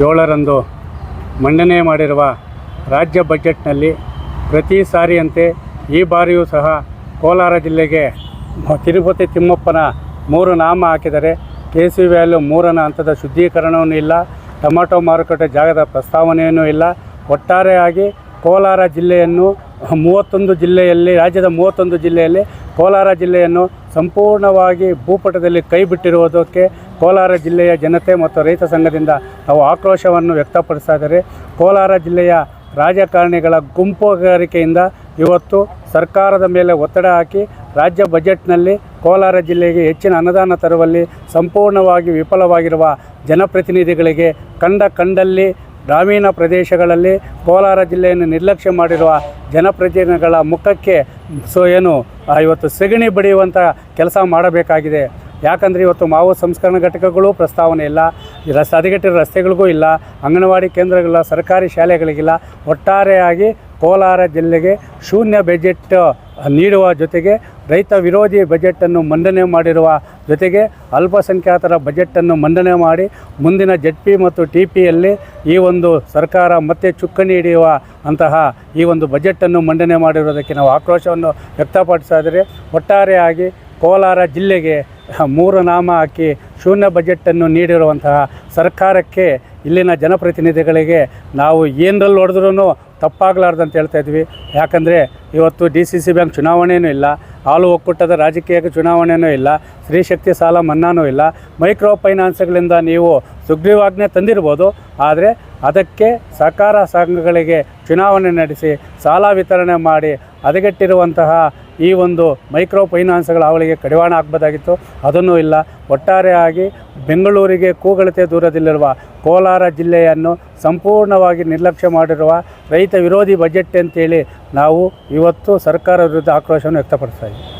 ಏಳರಂದು ಮಂಡನೆ ಮಾಡಿರುವ ರಾಜ್ಯ ಬಜೆಟ್ನಲ್ಲಿ ಪ್ರತಿ ಸಾರಿಯಂತೆ ಈ ಬಾರಿಯೂ ಸಹ ಕೋಲಾರ ಜಿಲ್ಲೆಗೆ ತಿರುಪತಿ ತಿಮ್ಮಪ್ಪನ ಮೂರು ನಾಮ ಹಾಕಿದರೆ ಕೆ ಸಿ ವ್ಯಾಲ್ಯೂ ಮೂರನ ಹಂತದ ಶುದ್ಧೀಕರಣವೂ ಇಲ್ಲ, ಟೊಮಾಟೊ ಮಾರುಕಟ್ಟೆ ಜಾಗದ ಪ್ರಸ್ತಾವನೆಯೂ ಇಲ್ಲ, ಒಟ್ಟಾರೆಯಾಗಿ ಕೋಲಾರ ಜಿಲ್ಲೆಯನ್ನು ಮೂವತ್ತೊಂದು ಜಿಲ್ಲೆಯಲ್ಲಿ, ರಾಜ್ಯದ ಮೂವತ್ತೊಂದು ಜಿಲ್ಲೆಯಲ್ಲಿ ಕೋಲಾರ ಜಿಲ್ಲೆಯನ್ನು ಸಂಪೂರ್ಣವಾಗಿ ಭೂಪಟದಲ್ಲಿ ಕೈ ಬಿಟ್ಟಿರುವುದಕ್ಕೆ ಕೋಲಾರ ಜಿಲ್ಲೆಯ ಜನತೆ ಮತ್ತು ರೈತ ಸಂಘದಿಂದ ನಾವು ಆಕ್ರೋಶವನ್ನು ವ್ಯಕ್ತಪಡಿಸ್ತಾ ಕೋಲಾರ ಜಿಲ್ಲೆಯ ರಾಜಕಾರಣಿಗಳ ಗುಂಪುಗಾರಿಕೆಯಿಂದ ಇವತ್ತು ಸರ್ಕಾರದ ಮೇಲೆ ಒತ್ತಡ ಹಾಕಿ ರಾಜ್ಯ ಬಜೆಟ್ನಲ್ಲಿ ಕೋಲಾರ ಜಿಲ್ಲೆಗೆ ಹೆಚ್ಚಿನ ಅನುದಾನ ತರುವಲ್ಲಿ ಸಂಪೂರ್ಣವಾಗಿ ವಿಫಲವಾಗಿರುವ ಜನಪ್ರತಿನಿಧಿಗಳಿಗೆ ಕಂಡ ಕಂಡಲ್ಲಿ ಗ್ರಾಮೀಣ ಪ್ರದೇಶಗಳಲ್ಲಿ ಕೋಲಾರ ಜಿಲ್ಲೆಯನ್ನು ನಿರ್ಲಕ್ಷ್ಯ ಮಾಡಿರುವ ಜನಪ್ರತಿನಿಧಿಗಳ ಮುಖಕ್ಕೆ ಸೊ ಏನು ಇವತ್ತು ಸೆಗಣಿ ಬಡಿಯುವಂಥ ಕೆಲಸ ಮಾಡಬೇಕಾಗಿದೆ. ಯಾಕಂದರೆ ಇವತ್ತು ಮಾವು ಸಂಸ್ಕರಣಾ ಘಟಕಗಳು ಪ್ರಸ್ತಾವನೆ ಇಲ್ಲ ರಸ್ತೆ ಹದಗೆಟ್ಟಿರೋ ರಸ್ತೆಗಳಿಗೂ ಇಲ್ಲ, ಅಂಗನವಾಡಿ ಕೇಂದ್ರಗಳ ಸರ್ಕಾರಿ ಶಾಲೆಗಳಿಗಿಲ್ಲ. ಒಟ್ಟಾರೆಯಾಗಿ ಕೋಲಾರ ಜಿಲ್ಲೆಗೆ ಶೂನ್ಯ ಬಜೆಟ್ ನೀಡುವ ಜೊತೆಗೆ ರೈತ ವಿರೋಧಿ ಬಜೆಟನ್ನು ಮಂಡನೆ ಮಾಡಿರುವ ಜೊತೆಗೆ ಅಲ್ಪಸಂಖ್ಯಾತರ ಬಜೆಟನ್ನು ಮಂಡನೆ ಮಾಡಿ ಮುಂದಿನ ಜೆಡ್ ಪಿ ಮತ್ತು ಟಿ ಪಿಯಲ್ಲಿ ಈ ಒಂದು ಸರ್ಕಾರ ಮತ್ತೆ ಚುಕ್ಕಾಣಿ ಹಿಡಿಯುವ ಅಂತಹ ಈ ಒಂದು ಬಜೆಟನ್ನು ಮಂಡನೆ ಮಾಡಿರುವುದಕ್ಕೆ ನಾವು ಆಕ್ರೋಶವನ್ನು ವ್ಯಕ್ತಪಡಿಸಿದರೆ ಒಟ್ಟಾರೆಯಾಗಿ ಕೋಲಾರ ಜಿಲ್ಲೆಗೆ ಮೂರು ನಾಮ ಹಾಕಿ ಶೂನ್ಯ ಬಜೆಟನ್ನು ನೀಡಿರುವಂತಹ ಸರ್ಕಾರಕ್ಕೆ ಇಲ್ಲಿನ ಜನಪ್ರತಿನಿಧಿಗಳಿಗೆ ನಾವು ಏನರಲ್ಲಿ ಹೊಡೆದ್ರೂ ತಪ್ಪಾಗಲಾರ್ದು ಹೇಳ್ತಾ ಇದ್ವಿ. ಯಾಕಂದರೆ ಇವತ್ತು ಡಿ ಸಿ ಸಿ ಬ್ಯಾಂಕ್ ಚುನಾವಣೆಯೂ ಇಲ್ಲ, ಹಾಲು ಒಕ್ಕೂಟದ ರಾಜಕೀಯ ಚುನಾವಣೆಯೂ ಇಲ್ಲ ಸ್ತ್ರೀಶಕ್ತಿ ಸಾಲ ಮನ್ನಾನೂ ಇಲ್ಲ, ಮೈಕ್ರೋ ಫೈನಾನ್ಸ್ಗಳಿಂದ ನೀವು ಸುಗ್ರೀವಾಜ್ಞೆ ತಂದಿರ್ಬೋದು. ಆದರೆ ಅದಕ್ಕೆ ಸಹಕಾರ ಸಂಘಗಳಿಗೆ ಚುನಾವಣೆ ನಡೆಸಿ ಸಾಲ ವಿತರಣೆ ಮಾಡಿ ಹದಗೆಟ್ಟಿರುವಂತಹ ಈ ಒಂದು ಮೈಕ್ರೋ ಫೈನಾನ್ಸ್ಗಳ ಅವಳಿಗೆ ಕಡಿವಾಣ ಹಾಕ್ಬೋದಾಗಿತ್ತು. ಅದನ್ನು ಇಲ್ಲ. ಒಟ್ಟಾರೆಯಾಗಿ ಬೆಂಗಳೂರಿಗೆ ಕೂಗಳತೆ ದೂರದಲ್ಲಿರುವ ಕೋಲಾರ ಜಿಲ್ಲೆಯನ್ನು ಸಂಪೂರ್ಣವಾಗಿ ನಿರ್ಲಕ್ಷ್ಯ ಮಾಡಿರುವ ರೈತ ವಿರೋಧಿ ಬಜೆಟ್ ಅಂತೇಳಿ ನಾವು ಇವತ್ತು ಸರ್ಕಾರ ವಿರುದ್ಧ ಆಕ್ರೋಶವನ್ನು ವ್ಯಕ್ತಪಡಿಸ್ತಾ ಇದ್ದೀವಿ.